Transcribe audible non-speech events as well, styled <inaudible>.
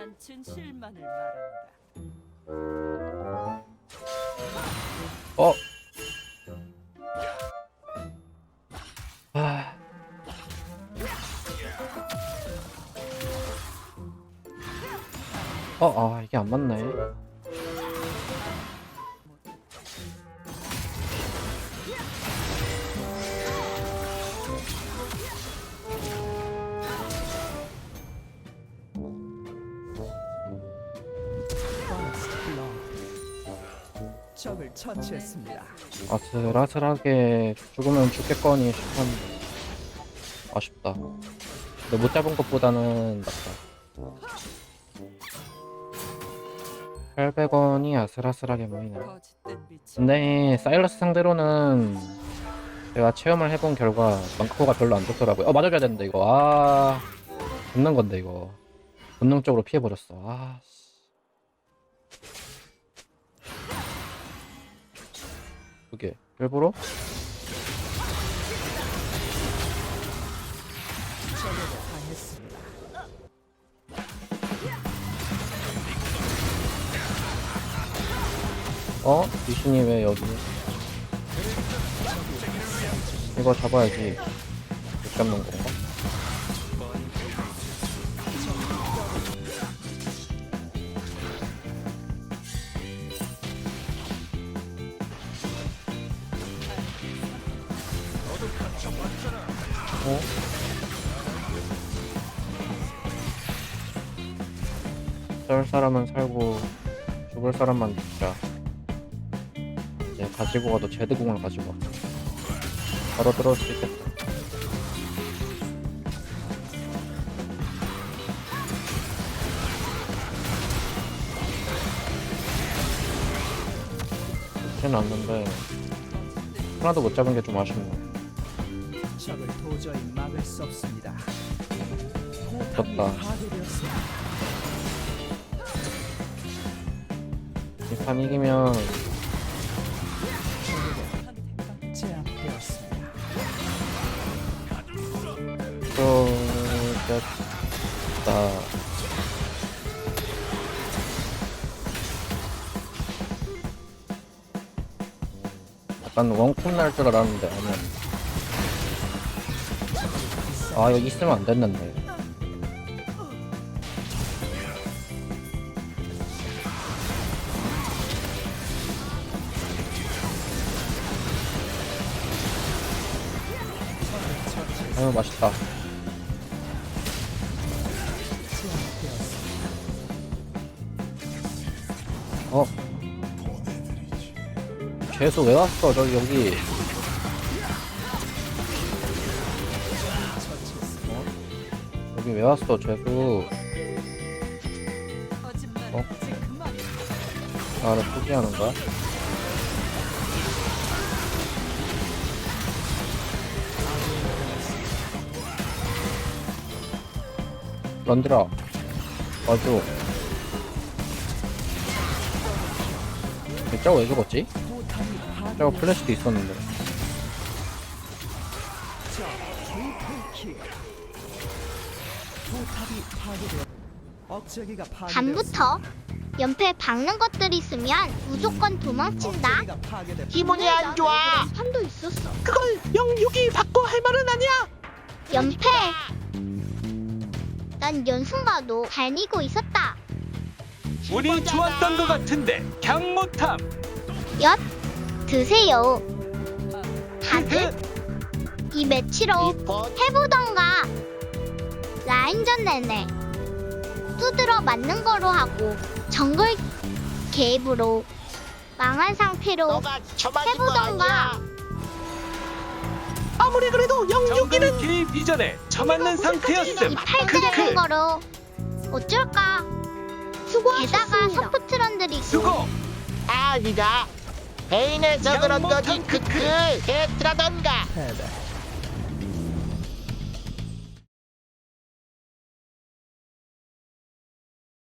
난 진실만을 말한다. 어. 아. 어, 아, 이게 안 맞네. 적을 처치했습니다. 아슬아슬하게 죽으면 죽겠거니 싶었는데 아쉽다. 근데 못 잡은 것보다는 낫다. 800원이 아슬아슬하게 빛이 근데 사일러스 상대로는 제가 체험을 해본 결과 망코가 별로 안 좋더라고요. 어 맞아줘야 되는데 이거 아 붙는 건데 이거 본능적으로 피해버렸어. 아 씨. 그게 일부러? 어? 귀신이 왜 여기? 이거 잡아야지. 못 잡는 건가? 어? 살 사람은 살고 죽을 사람만 죽자. 이제 가지고 가도 제드공을 가지고 와. 바로 들어올 수 있겠다. 좋지는 않는데 하나도 못 잡은 게 좀 아쉽네. 적을 도저히 막을 수 없습니다. 졌다. 파괴되었습니다. 이판 이기면 제압되었습니다. 또 됐다. 약간 원콤 날 줄 알았는데 아니야. 아 이거 있으면 안 됐는데. 아유 맛있다. 어? 죄수 왜 왔어? 저기 여기. 여기 왜 왔어? 거짓말 어? 나를 포기하는 거야? 런드라 와줘 저거 왜 죽었지? 파괴되었습니다. 플래시도 있었는데 밤부터 연패 박는 것들 있으면 무조건 도망친다. 기분이 안 좋아. 판도 있었어. 그걸 영육이 받고 할 말은 아니야. 연패. 난 연승가도 달리고 있었다. 운이 좋았던 것 같은데 강모탐 엿 드세요. 다들 <laughs> 이 매치로 해보던가. 라인전 내내 두드러 맞는 거로 하고 정글 개입으로 망한 상태로 너가 처맞은 거 해보던가. 아니야. 아무리 그래도 영육이는 정글 개입 이전에 처맞는 상태였음 이 팔자는 크크 거로 어쩔까? 게다가 서프트런들이 수고 아니다. 베인에서 그런 거지 크크. 개트라던가. 패배.